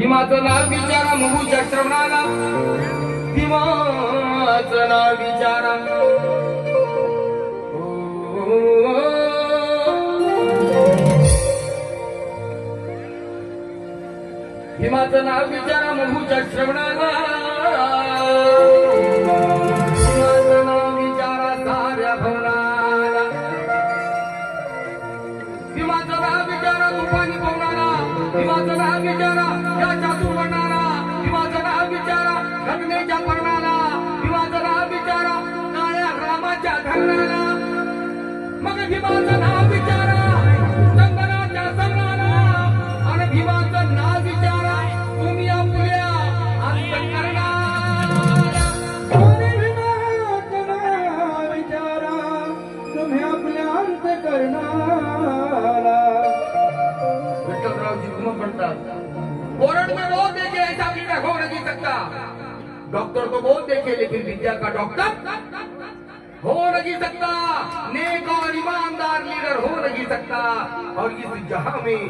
भीमाचं नाव विचारा मुहूच्या श्रवणाला. भीमाचं नाव विचारा. भीमाचं नाव विचारा मुहूच्या श्रवणाला. भीमाचं नाव विचारा या किंवा जरा हा विचारा घटनेच्या पडणारा किंवा जरा हा विचारा काळ्या रामाच्या धरणारा मग भीमाचं हा विचारा चंदनाच्या संगणाला आणि भीमाचं नाव विचारा तुम्ही आपल्या अंतकरणाला कोणी विचारा तुम्ही आपल्या अंत घुमत म्हणतात कोरड में बहुत देखे ऐसा भी हो नहीं सकता। डॉक्टर तो बहुत देखे लेकिन विद्या का डॉक्टर हो नहीं सकता। नेक और ईमानदार लीडर हो नहीं सकता। और इस जहाँ में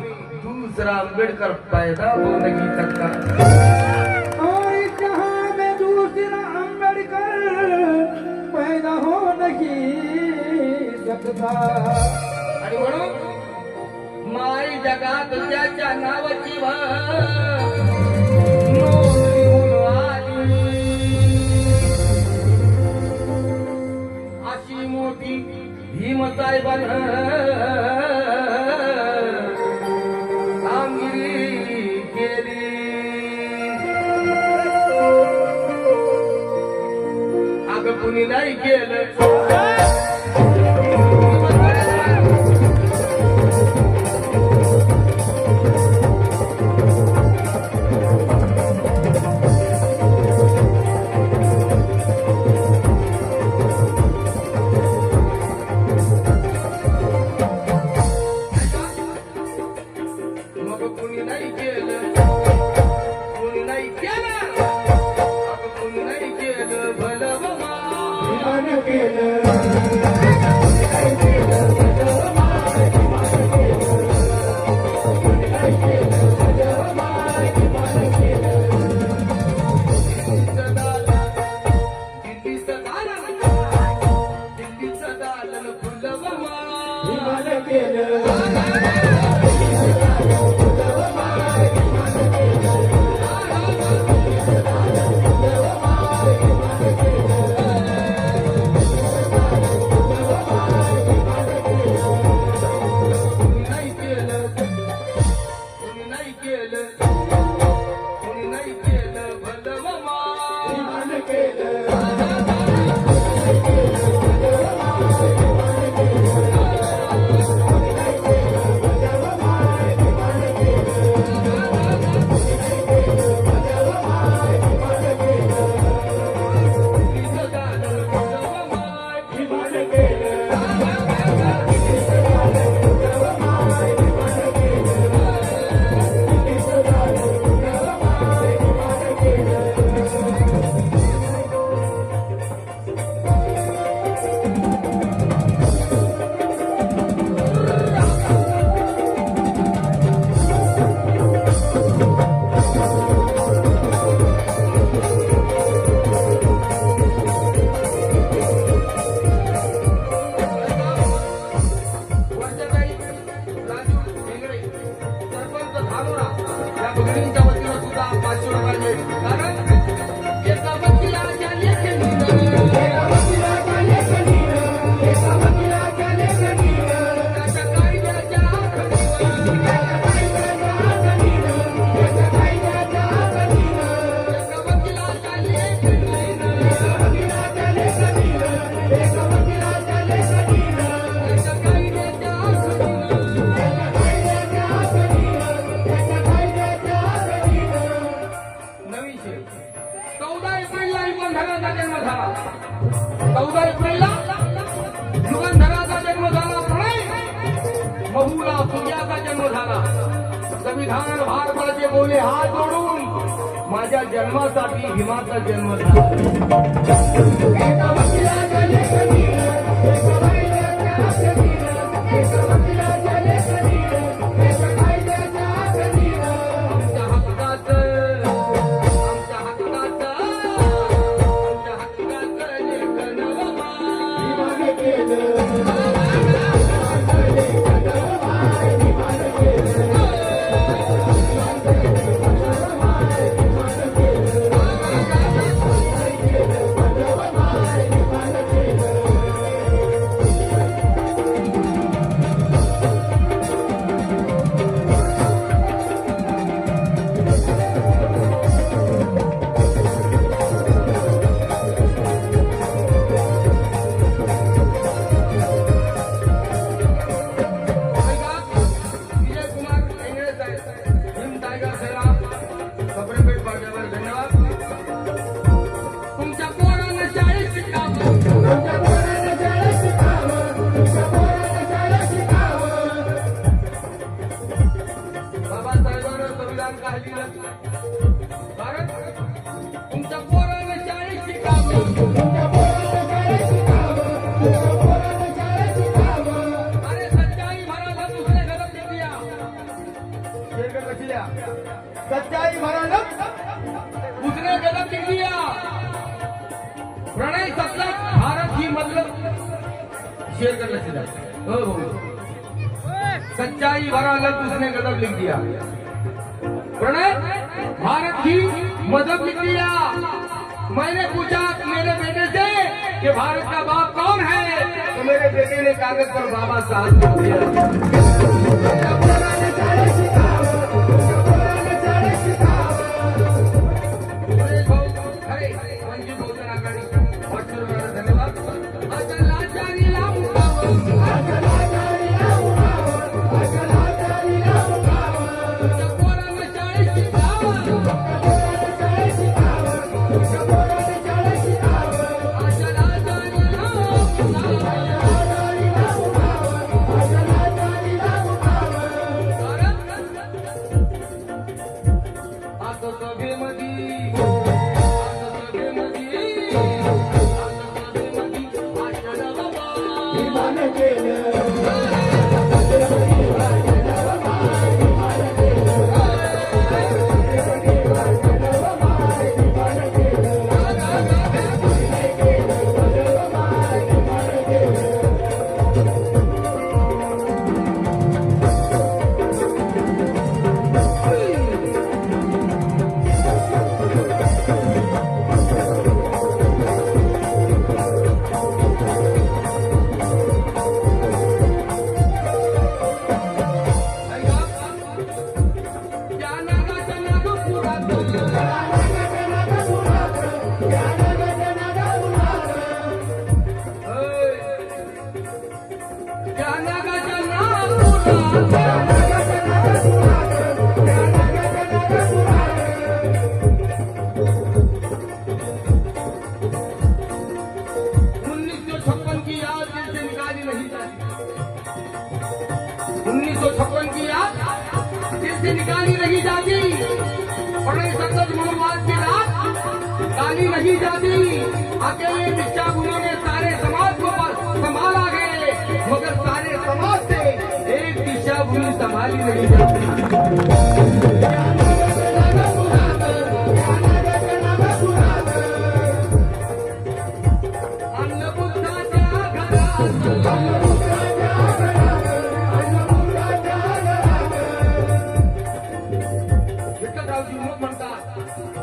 दूसरा अंबेडकर पैदा हो नहीं सकता। और इस जहाँ में दूसरा अंबेडकर पैदा हो नहीं सकता। आणि माई जगात त्याच्या नावाची भर नोंद अशी मोठी भीमसाहेबान. कामगिरी केली. कुणी नाही केलं. संविधान भारताचे बोले हात जोडून. माझ्या जन्मासाठी हिमाचा जन्म झाला. सच्चाई दुसऱ्या जगात इंडिया प्रणय भारत ही मतलब द्या हो हो सच्चाई भराला दुसरे गजब लिख दिया प्रणय, भारत की मदद दिया मैंने पूछा मेरे बेटे से कि भारत का बाप कौन है? तो मेरे बेटे ने कागज़ पर बाबा साहब को दिया। आता सभेमध्ये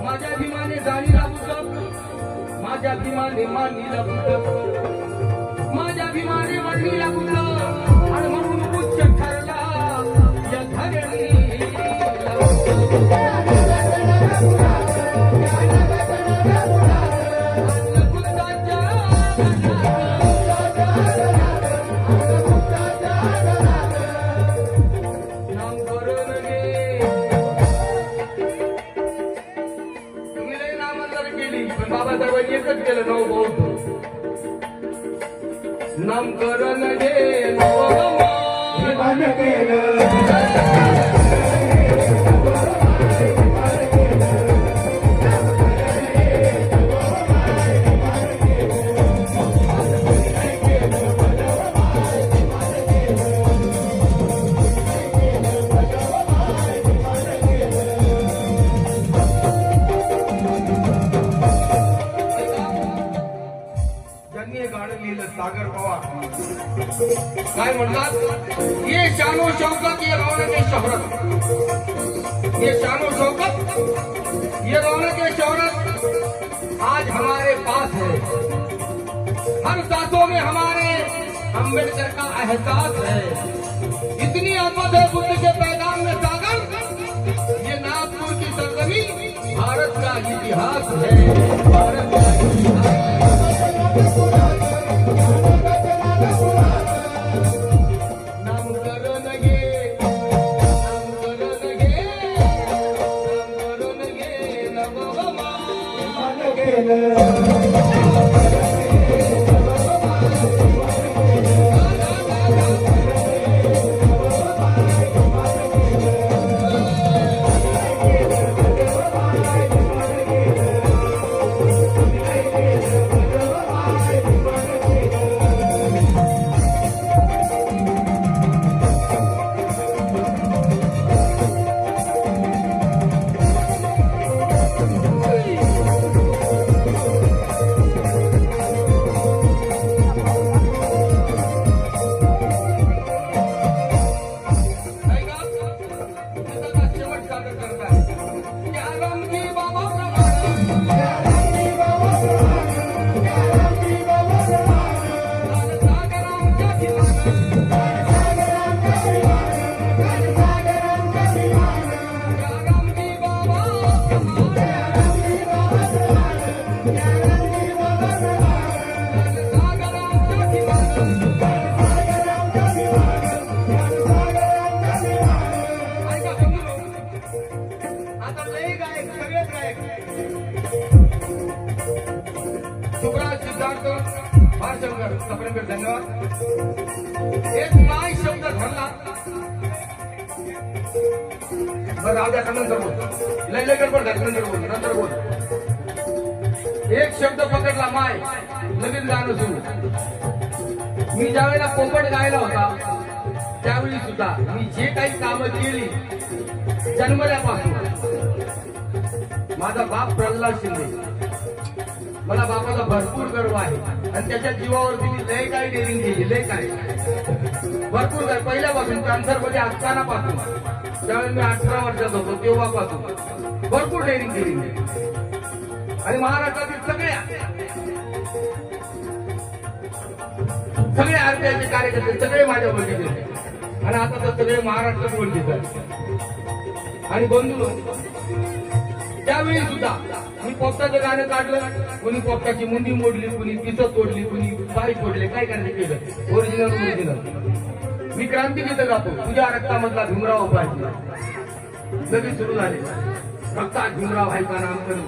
माझ्या भीमाने जाणीला बुद्ध माझ्या भीमाने मानीला माझ्या भीमाने वडणीला नामकरण घे नवमा. विमान केलं गाणं सागर पवार ये शानो शौकत, ये रौनक के शोहरत। ये शानो शौकत, ये रौनक के शोहरत आज हमारे पास है। हर सांसों में हमारे अंबेडकर का एहसास है। इतनी आफत है बुद्ध के पैगाम में सागर, ये नागपुर की सरजमी भारत का इतिहास है। भारत का इतिहास। एक नाही शब्द ठरला बरं राहू द्या नंतर बोल लय लय गडबड झाली नंतर बोल नंतर बोल एक शब्द पकडला माय लगेच गाणं सुरू. मी ज्यावेळेला पोपट गायला होता त्यावेळी सुद्धा मी जे काही कामं केली जन्मल्यापासून माझा बाप प्रल्हाद शिंदे. मला बापाला भरपूर गर्व आहे. आणि त्याच्या जीवावरती मी लय काही डेरिंग केली लय काय भरपूर काय पहिल्यापासून कॅन्सरमध्ये असताना पासून त्यावेळेस मी अठरा वर्षात होतो तेव्हापासून. भरपूर डेरिंग केली मी. आणि महाराष्ट्रातील सगळ्या सगळे आरपीआयचे कार्यकर्ते सगळे माझ्या ओळखीचे आणि आता तर सगळे महाराष्ट्रात ओळखीचे आणि बंधू त्यावेळी सुद्धा मी पोपटाचं गाणं काढलं कोणी पोपटाची मुंडी मोडली कोणी तिथं तोडली कोणी पाय तोडले काय करायचं केलं? ओरिजिनल ओरिजिनल मी क्रांती गीत गातो. तुझ्या रक्तामधला भीमराव पाहिजे लगेच सुरू झाले. रक्तात भीमराव आहे का नाम करू?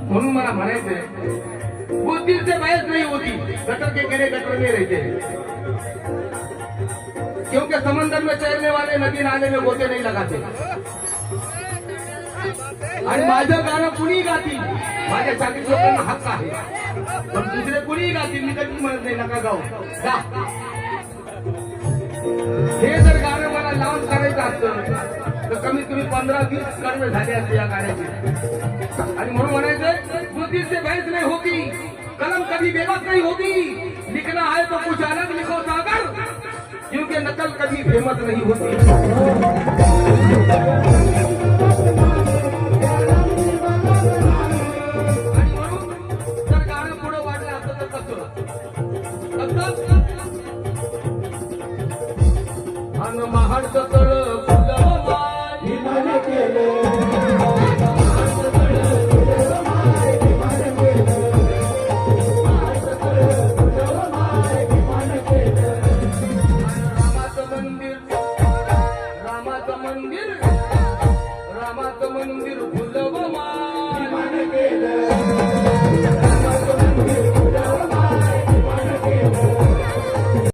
म्हणून मला म्हणायचंय बुद्धि से बहस नाही होती गटर के गिरे गटर में रहते क्योंकि समंदर में तैरने वाले नदी नाले में गोते नहीं लगाते. आणि माझं गाणं कुणी गातील माझ्या चाकरी लोकांना हक्क आहे. पण दुसरे कुणी गातील मी कधी म्हणत नाही नका गाऊ. गा हे जर गाणं मला लावून करायचं असतं तर कमीत कमी पंधरा वीस कर्म झाले असते या गाण्याचे. आणि म्हणून म्हणायचं बुद्धि से बहस नहीं होती कलम कधी बेबस नाही होती. लिखना है तो कुछ अलग लिखो सागर. क्योंकि नकल कभी फेमस नहीं होती. असतं तर